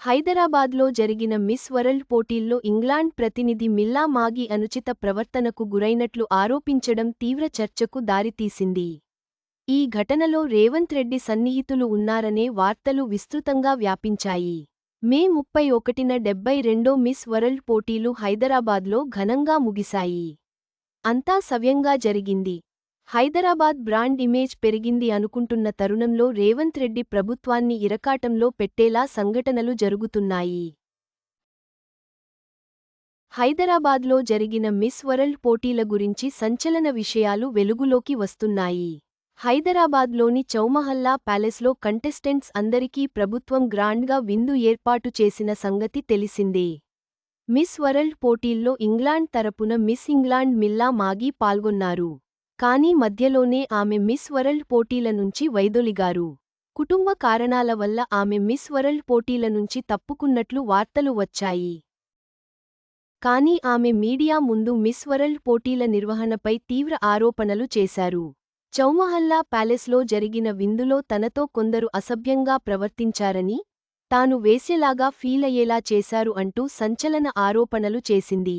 హైదరాబాద్లో జరిగిన miss world పోటీల్లో ఇంగ్లాండ్ ప్రతినిధి మిల్లా మాగి అనుచిత ప్రవర్తనకు గురైనట్లు ఆరోపించడం తీవ్ర చర్చకు దారితీసింది. ఈ ఘటనలో రేవంత్ రెడ్డి సన్నిహితులు ఉన్నారనే వార్తలు విస్తృతంగా వ్యాపించాయి. మే ముప్పై ఒకటిన డెబ్బై రెండో మిస్ వరల్డ్ పోటీలు హైదరాబాద్లో ఘనంగా ముగిశాయి. అంతా సవ్యంగా జరిగింది. హైదరాబాద్ బ్రాండ్ ఇమేజ్ పెరిగింది అనుకుంటున్న తరుణంలో రేవంత్ రెడ్డి ప్రభుత్వాన్ని ఇరకాటంలో పెట్టేలా సంఘటనలు జరుగుతున్నాయి. హైదరాబాద్లో జరిగిన మిస్ వరల్డ్ పోటీల గురించి సంచలన విషయాలు వెలుగులోకి వస్తున్నాయి. హైదరాబాద్లోని చౌమహల్లా ప్యాలెస్లో కంటెస్టెంట్స్ అందరికీ ప్రభుత్వం గ్రాండ్గా విందు ఏర్పాటు చేసిన సంగతి తెలిసిందే. మిస్ వరల్డ్ పోటీల్లో ఇంగ్లాండ్ తరపున మిస్ ఇంగ్లాండ్ మిల్లా మాగీ పాల్గొన్నారు. కానీ మధ్యలోనే ఆమె మిస్ వరల్డ్ పోటీల నుంచి వైదొలిగారు. కుటుంబ కారణాల వల్ల ఆమె మిస్ వరల్డ్ పోటీల నుంచి తప్పుకున్నట్లు వార్తలు వచ్చాయి. కానీ ఆమె మీడియా ముందు మిస్ వరల్డ్ పోటీల నిర్వహణపై తీవ్ర ఆరోపణలు చేశారు. చౌమహల్లా ప్యాలెస్లో జరిగిన విందులో తనతో కొందరు అసభ్యంగా ప్రవర్తించారని తాను వేసేలాగా ఫీలయ్యేలా చేశారు అంటూ సంచలన ఆరోపణలు చేసింది.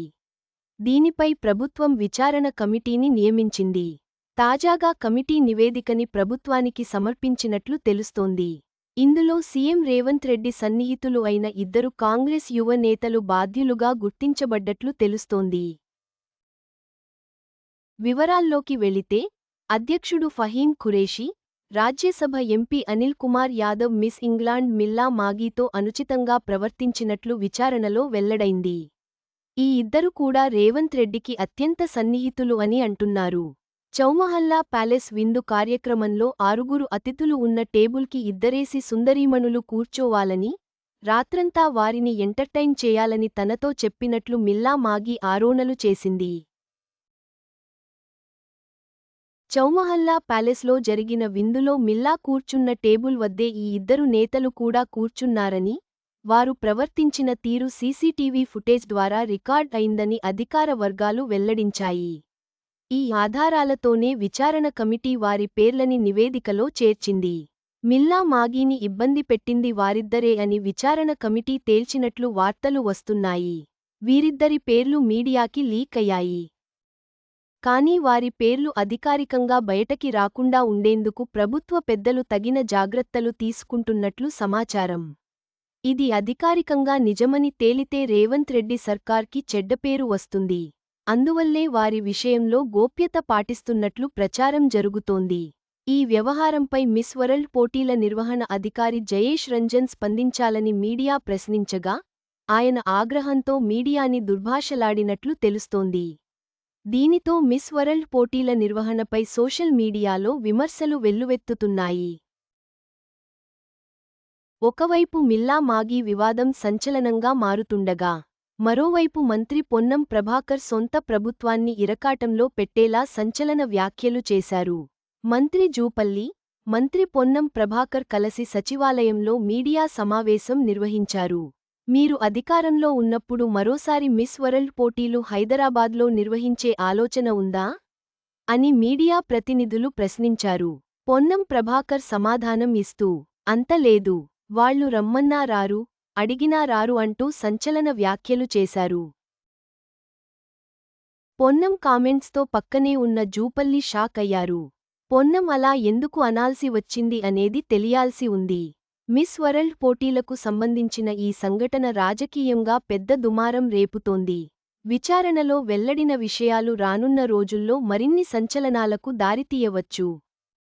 దీనిపై ప్రభుత్వం విచారణ కమిటీని నియమించింది. తాజాగా కమిటీ నివేదికని ప్రభుత్వానికి సమర్పించినట్లు తెలుస్తోంది. ఇందులో సీఎం రేవంత్ రెడ్డి సన్నిహితులు అయిన ఇద్దరు కాంగ్రెస్ యువ నేతలు బాధ్యులుగా గుర్తించబడ్డట్లు తెలుస్తోంది. వివరాల్లోకి వెళితే అధ్యక్షుడు Faheem Qureshi Rajya Sabha MP Anil Kumar Yadav Miss England Milla మాగీతో అనుచితంగా ప్రవర్తించినట్లు విచారణలో వెల్లడైంది. ఈ ఇద్దరు కూడా రేవంత్ రెడ్డికి అత్యంత సన్నిహితులు అని అంటున్నారు. చౌమహల్లా ప్యాలెస్ విందు కార్యక్రమంలో ఆరుగురు అతిథులు ఉన్న టేబుల్కి ఇద్దరేసి సుందరీమణులు కూర్చోవాలని రాత్రంతా వారిని ఎంటర్టైన్ చేయాలని తనతో చెప్పినట్లు మిల్లా మాగి ఆరోణలు చేసింది. చౌమహల్లా ప్యాలెస్లో జరిగిన విందులో మిల్లా కూర్చున్న టేబుల్ వద్దే ఈ ఇద్దరు నేతలు కూడా కూర్చున్నారని వారు ప్రవర్తించిన తీరు సీసీటీవీ ఫుటేజ్ ద్వారా రికార్డ్ అయిందని అధికార వర్గాలు వెల్లడించాయి. ఈ ఆధారాలతోనే విచారణ కమిటీ వారి పేర్లని నివేదికలో చేర్చింది. మిల్లా మాగీని ఇబ్బంది పెట్టింది వారిద్దరే అని విచారణ కమిటీ తేల్చినట్లు వార్తలు వస్తున్నాయి. వీరిద్దరి పేర్లు మీడియాకి లీక్ అయ్యాయి. కానీ వారి పేర్లు అధికారికంగా బయటకి రాకుండా ఉండేందుకు ప్రభుత్వ పెద్దలు తగిన జాగ్రత్తలు తీసుకుంటున్నట్లు సమాచారం. ఇది అధికారికంగా నిజమని తేలితే రేవంత్ రెడ్డి సర్కార్కి చెడ్డపేరు వస్తుంది. అందువల్లే వారి విషయంలో గోప్యత పాటిస్తున్నట్లు ప్రచారం జరుగుతోంది. ఈ వ్యవహారంపై మిస్ వరల్డ్ పోటీల నిర్వహణ అధికారి జయేష్ రంజన్ స్పందించాలని మీడియా ప్రశ్నించగా ఆయన ఆగ్రహంతో మీడియాని దుర్భాషలాడినట్లు తెలుస్తోంది. దీనితో మిస్ వరల్డ్ పోటీల నిర్వహణపై సోషల్ మీడియాలో విమర్శలు వెల్లువెత్తుతున్నాయి. ఒకవైపు మిల్లా మాగీ వివాదం సంచలనంగా మారుతుండగా మరోవైపు మంత్రి పొన్నం ప్రభాకర్ సొంత ప్రభుత్వాన్ని ఇరకాటంలో పెట్టేలా సంచలన వ్యాఖ్యలు చేశారు. మంత్రి జూపల్లి మంత్రి పొన్నం ప్రభాకర్ కలసి సచివాలయంలో మీడియా సమావేశం నిర్వహించారు. మీరు అధికారంలో ఉన్నప్పుడు మరోసారి మిస్ వరల్డ్ పోటీలు హైదరాబాద్లో నిర్వహించే ఆలోచన ఉందా? అని మీడియా ప్రతినిధులు ప్రశ్నించారు. పొన్నం ప్రభాకర్ సమాధానం ఇస్తూ అంతలేదు వాళ్ళు రమ్మన్నా రారు అడిగినా రారు అంటూ సంచలన వ్యాఖ్యలు చేశారు. పొన్నం కామెంట్స్తో పక్కనే ఉన్న జూపల్లి షాక్ అయ్యారు. పొన్నం అలా ఎందుకు అనాల్సి వచ్చింది అనేది తెలియాల్సి ఉంది. మిస్ వరల్డ్ పోటీలకు సంబంధించిన ఈ సంఘటన రాజకీయంగా పెద్ద దుమారం రేపుతోంది. విచారణలో వెల్లడిన విషయాలు రానున్న రోజుల్లో మరిన్ని సంచలనాలకు దారితీయవచ్చు.